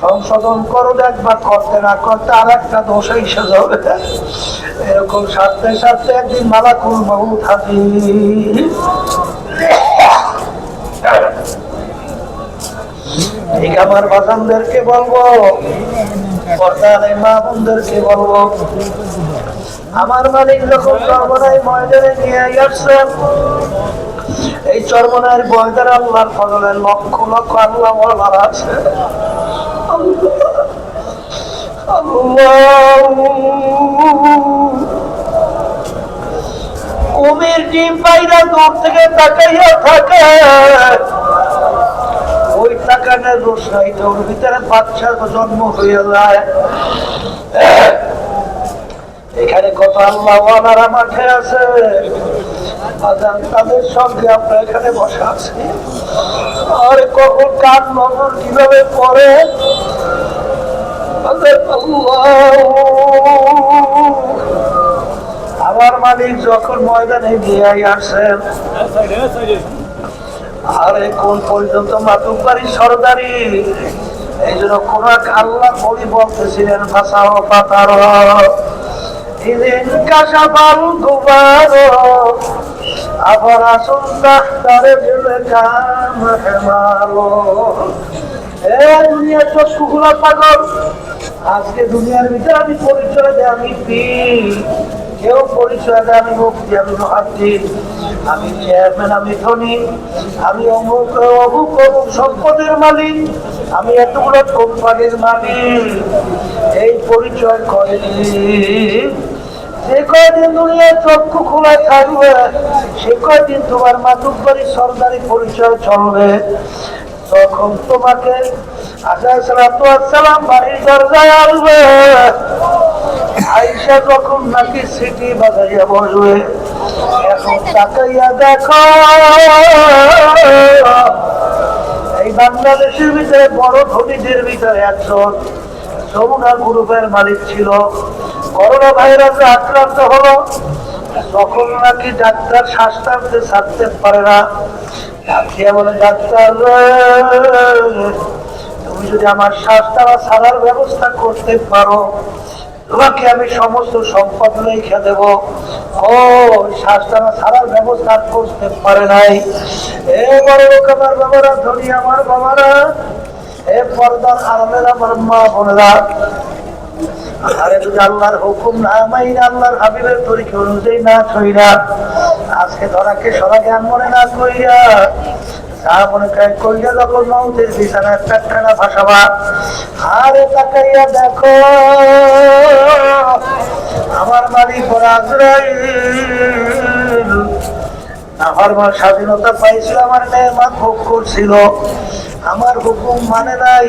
সংশোধন করো দেখবা করতে না করতে আর একটা দোষ এসে যাবে এরকম সাথে সাথে একদিন মালাকুল বহু থাকি আমার বলব বলব, আমার মালিক যখন চর্মনাই ময়দানে নিয়ে আসছেন এই চর্মনায়ের ময়দান আল্লাহর ফজলের লক্ষ লক্ষ আল্লাহ আছে। কুমির ডিম পাইরা দূর থেকে তাকাইয়া থাকে। ওই টাকাটা দোষ নাই ওর ভিতরে বাচ্চার জন্ম হয়ে যায়। এখানে কত আল্লাহ মাঠে আছে। এখানে বসে নজর কীভাবে পড়ে? আমার মালিক যখন ময়দানে গিয়ে আসেন, আরে কোন পর্যন্ত মাতুক বাড়ি সরদারি? এই জন্য কোন এক আল্লাহ বলি বলতেছিলেন ভাষা ও পাতার তারে জেলে কাম হেমালো এ দুনিয়ার চক্ষুগুলা পাগল। আজকে দুনিয়ার ভিতরে আমি পরিচয় দেয় আমি পি কেউ পরিচয় দেয়, আমি মুক্তি আমি মহাত্মী আমি চেয়ারম্যান আমি ধনী, আমি অমুক অমুক অমুক সম্পদের মালিক, আমি এতগুলো কোম্পানির মালিক। এই পরিচয় করেনি যে কয়দিন দুনিয়ার চক্ষু খোলা থাকবে, সে কয়দিন তোমার মাতুক বাড়ির সরকারি পরিচয় চলবে। তখন তোমাকে নাকি সিটি বসবে। এখন এই বাংলাদেশের ভিতরে বড় ধনীদের ভিতরে একজন যমুনা গ্রুপের মালিক ছিল। করোনা ভাইরাসে আক্রান্ত হলো, তখন নাকি ডাক্তার শ্বাস টানতে ছাড়তে পারে না। ডাকিয়ে বলে, ডাক্তার, তুমি যদি আমার শ্বাস টানা ছাড়ার ব্যবস্থা করতে পারো, তোমাকে আমি সমস্ত সম্পদ রেখে দেব। ও শ্বাস টানা ছাড়ার ব্যবস্থা করতে পারে নাই। এ বড় লোক আমার বাবারা, ধনী আমার বাবারা, এ পর্দার আলমের আমার মা বোনেরা আরে যদি আল্লাহর হুকুম না মাইন আল্লাহর হাবিবের তরিকে অনুযায়ী না ছইরা আজকে ধরাকে সরা জ্ঞান মনে না কইরা মনে কইরা যখন আরে আমার আমার মা স্বাধীনতা পাইছিল, আমার মেয়ে মা ভোগ করছিল। আমার হুকুম মানে নাই।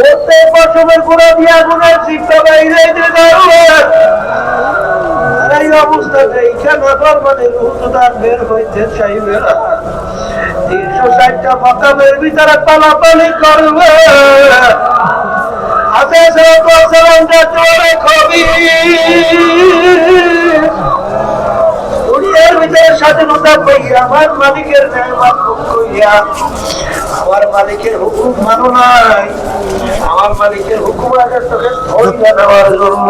প্রত্যেক ফসলের গুঁড়ো দিয়া গুঁড়ো চিত্ত বাইরে এই অবস্থাতে এইখানে মানে রুহুদার বের হইতে চাইবে না তিনশো ষাটটা মকামের ভিতরে পালাপালি করবে। হাতে সালামটা তোরে খবি ভিতরে স্বাধীনতা পাইয়া আমার মালিকের আমার মালিকের হুকুম মানো নাই। আমার মালিকের হুকুম আগে তোকে ধরিয়া দেওয়ার জন্য।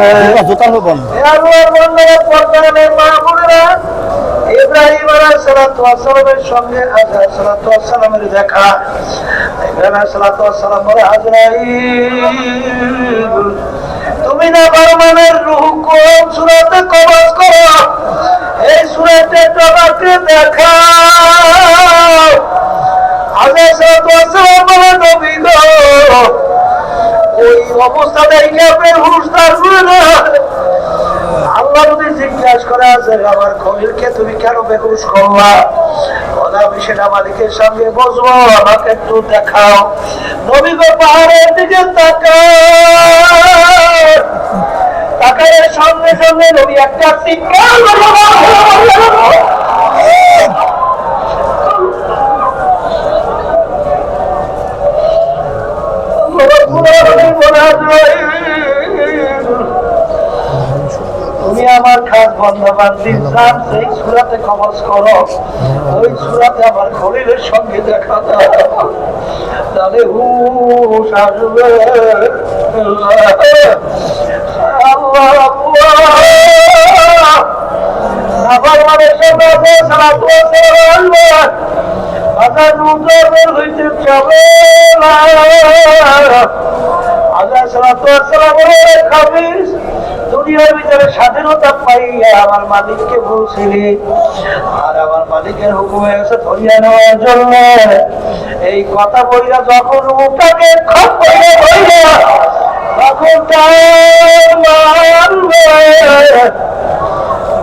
জোতার হবন হে আল্লাহর বান্দারা, পর্দানে মা বোনেরা, ইব্রাহিম আলাইহিসসালামের সঙ্গে আজরা দেখা। ইব্রাহিম আলাইহিসসালাম বলে আজরাইল তুমি না বারমানের রূহ কোন তোমাকে দেখাও ওই অবস্থা দেখে আল্লাহ যদি জিজ্ঞাসা আমার খলিলকে তুমি কেন করলা? সেটা মালিকের সঙ্গে বসবো, আমাকে একটু দেখাও। নবী গো, পাহাড়ের দিকে তাকায় তাকায় সঙ্গে সঙ্গে নবী একটা। তুমি আমার খাস বন্ধবান দিলাম সেই সুরাতে কবজ করো, ওই সুরাতে আমার খলিলের সঙ্গে দেখা তাহলে হুশ আসবে। আল্লাহ। মানে ওয়াসালাম খাবিস দুনিয়ার ভিতরে স্বাধীনতা পাইয়া আমার মালিককে বলছিলি আর আমার মালিকের হুকুম এসে ধরিয়া নেওয়ার জন্য এই কথা বইলা যখন মুখটাকে খপ তখন তার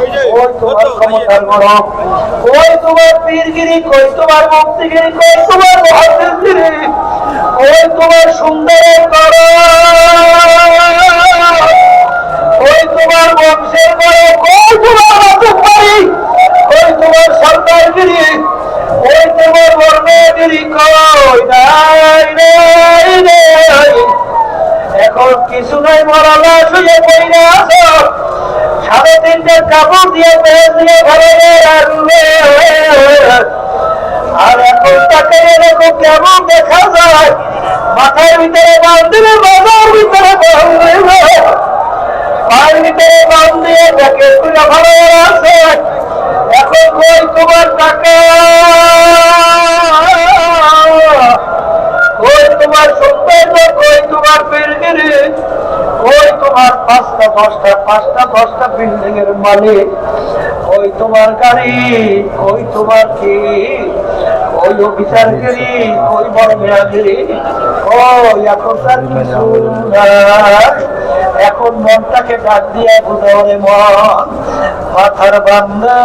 কই তোমার ক্ষমতার গরম কই তোমার পীরগিরি কই তোমার মুক্তিগিরি কই তোমার মহাদেবগিরি তোমার সুন্দরের কই তোমার বংশের কই তোমার রাজকুমারী কই তোমার সরকারগিরি কই তোমার বর্ণগিরি কই এখন কিছু নাই, মরা লাশ হয়ে পড়ে আছো। সাড়ে তিনটে কাপড় দিয়ে পেঁয়াজ দিয়ে ঘরে রাখবে। আর এখন তাকে এরকম কেমন দেখা যায়? মাথার ভিতরে বান্ধিলে মাথার ভিতরে বান্ধিলে পায়ের ভিতরে বান দিয়ে তাকে তুলে ভালো আছে এখন কই তোমার টাকা? কই তোমার সৌন্দর্য? কই তোমার কই তোমার পাঁচটা দশটা পাঁচটা দশটা বিল্ডিং এর মালিক। ওই তোমার গাড়ি, ওই তোমার কি কই অফিসারগিরি ওই বড় মেয়াগিরি কই এখন তার কিছু এখন মনটাকে ডাক দিয়ে বুঝে মন, মাথার বান্ধা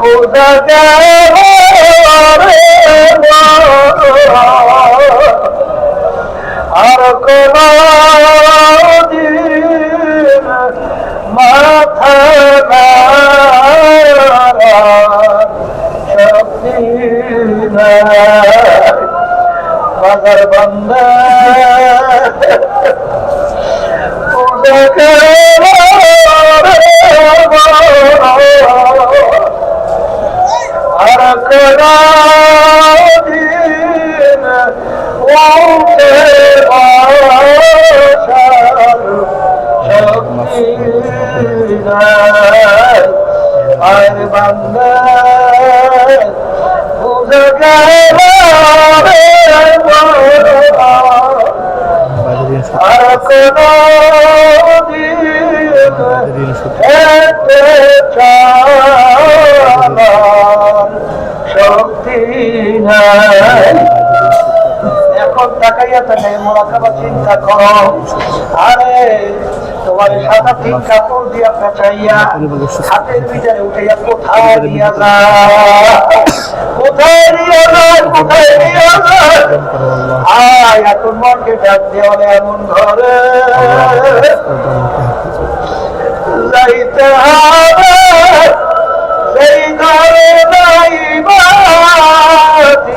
বোঝা রে আর কোন দিন মাথা শক্তি বাজার বান্ধা আর কদিন আর বান্দা বুঝে গেল। আর কোনদিন শক্তি নাই এখন তাকাইয়া তাকাই মোরাকাবা চিন্তা করো। আরে, তোমার সাদা তিন কাপড় দিয়া পেঁচাইয়া হাতের ভিতরে উঠাইয়া কোথায় দিয়া যায়? কোথায় নিয়ে যায়, কোথায় নিয়ে যায়? আয়, এখন মনকে ডাক দেওয়ালে এমন ঘরে। যাইতে হবে সেই ঘরে নাই বাতি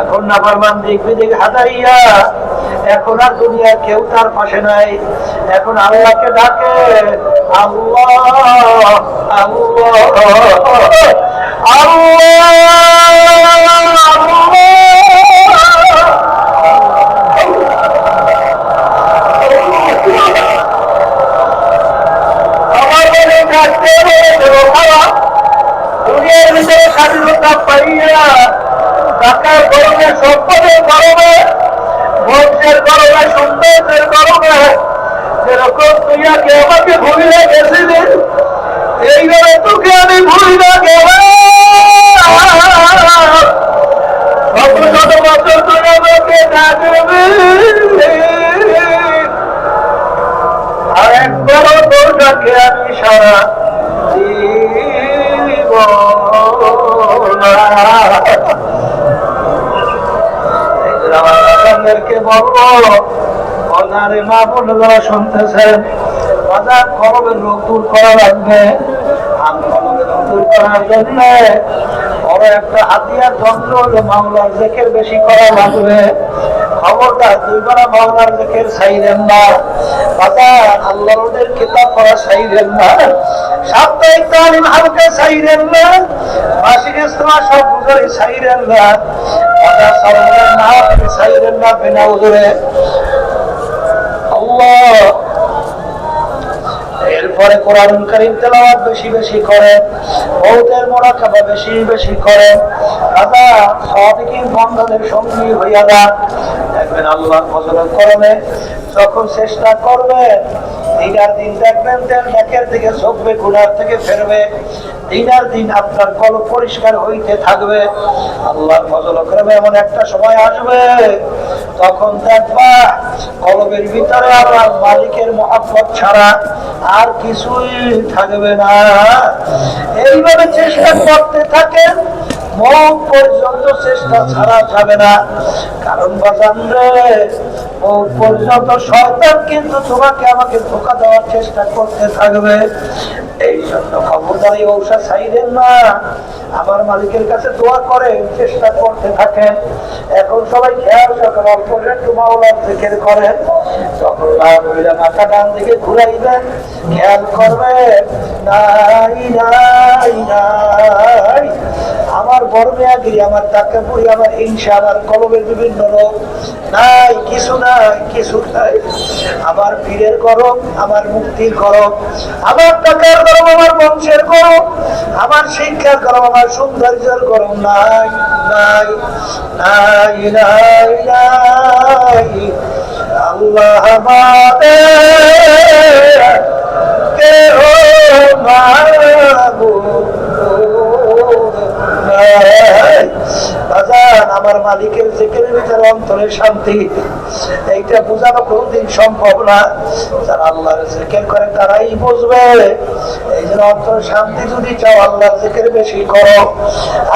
এখন না পারবান দিক বিদিক হাতাইয়া এখন আর দুনিয়া কেউ তার পাশে নাই। এখন আল্লাহকে ডাকে আল্লাহ আল্লাহ আল্লাহ। ভিতরে স্বাধীনতা পাইয়া টাকার গরমে সম্পদের গরমে বংশের গরমে সৌন্দর্যের গরমে, যেরকম তুই আগে আমাকে ভুলিয়ে গেছিলি, এইভাবে তোকে আমি ভুলি না গেলে শত শত বছর বাচ্চাদেরকে বলব, অনারে মা বোনেরা শুনতেছেন, বাজার কলমের রোগ দূর করা লাগবে বড় একটা যন্ত্র মামলার জেকের বেশি করা লাগবে। খবরদার দুইবার মামলার জেকের চাইলেন না বাজার আল্লাহ ওদের কিতাব পড়া চাইলেন না। সাপ্তাহিক তালিম হালকা চাইলেন না। মাসিক ইস্তমা সব বুঝাই চাইলেন না। বাজার সরকারের না চাইলেন না, বিনা উজুরে। আল্লাহ এরপরে কোরআন করিম তেলাওয়াত বেশি বেশি করে বহুতের মোরাকাবা বেশি বেশি করে। দাদা সাদিকিন বন্ধনের সঙ্গী হইয়া যান। দেখবেন আল্লাহর ফজলের করমে যখন চেষ্টা করবে, দিনার দিন দেখবেন নেকের দিকে ঝুঁকবে, গুনার থেকে ফেরবে। দিনার দিন আপনার কল পরিষ্কার হইতে থাকবে। আল্লাহর ফজল করবে এমন একটা সময় আসবে তখন দেখবা কলবের ভিতরে আল্লাহ মালিকের মহাব্বত ছাড়া আর কিছুই থাকবে না। এইভাবে চেষ্টা করতে থাকেন মন পর্যন্ত চেষ্টা ছাড়া যাবে না। কারণ বাজান রে পর্যন্ত শয়তান কিন্তু তোমাকে আমাকে ধোকা দেওয়ার চেষ্টা করতে থাকবে। ঔষধ না। আমার মালিকের কাছে দোয়া করে চেষ্টা করতে থাকেন। এখন সবাই খেয়াল রাখেন করেন। মহিলা মাথা ডান দিকে ঘুরাইবেন। খেয়াল করবে নাই নাই নাই আমার বড় মেয়াগিরি আমার তাকাপুরি আমার হিংসা, আমার কলমের বিভিন্ন রোগ। নাই, কিছু নাই কিছু নাই। আমার পীরের গরম, আমার মুক্তির গরম, আমার টাকার গরম, আমার বংশের গরম, আমার শিক্ষার গরম, আমার সৌন্দর্যের গরম। নাই নাই নাই নাই নাই। আল্লাহ কেহ হয় বাজান আমার মালিকের জিকিরের ভিতরে অন্তরে শান্তি। এইটা বোঝানো কোনদিন সম্ভব না। যারা আল্লাহর জিকির করে, তারাই বুঝবে। এই জন্য অন্তরে শান্তি যদি চাও, আল্লাহর জিকির বেশি করো।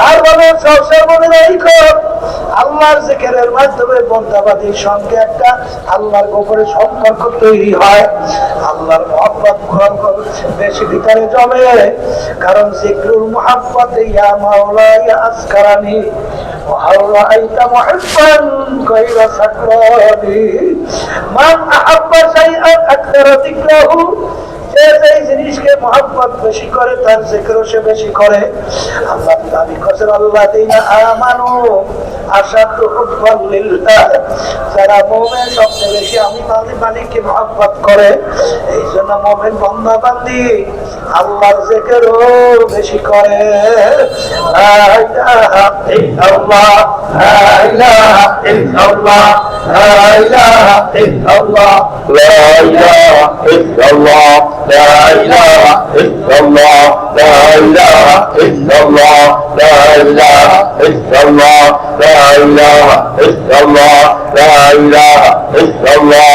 আর বলে, সবসময় মনে রাখো আল্লাহর জিকিরের মাধ্যমে বন্ধাবাদীর সঙ্গে একটা আল্লাহর গোপরে সম্পর্ক তৈরি হয়। আল্লাহর মহব্বত বেশি ভিতরে জমে। কারণ জিক্রুল মহাব্বত ইয়া মাওলা ইয়া আসকারানি। وهل رأيت محبا غير سكراني من أحب شيئا أكثر ذكره যে যেই জিনিসকে মহাব্বত বেশি করে তার জিক্র সে বেশি করে আল্লাহ দাবি করছেন আল্লাহ দিনা আমানু আশাদ হুব্বান লিল্লাহ যারা মুমিন সবচেয়ে বেশি আমি মালিক মালিককে মহাব্বত করে এই জন্য মুমিন বান্দা বান্দি আল্লাহর জিকিরও বেশি করে লা ইলাহা ইল্লাল্লাহ লা ইলাহা ইল্লাল্লাহ লা ইলাহা ইল্লাল্লাহ لا إله إلا الله لا إله إلا الله لا إله إلا الله لا إله إلا الله لا إله إلا الله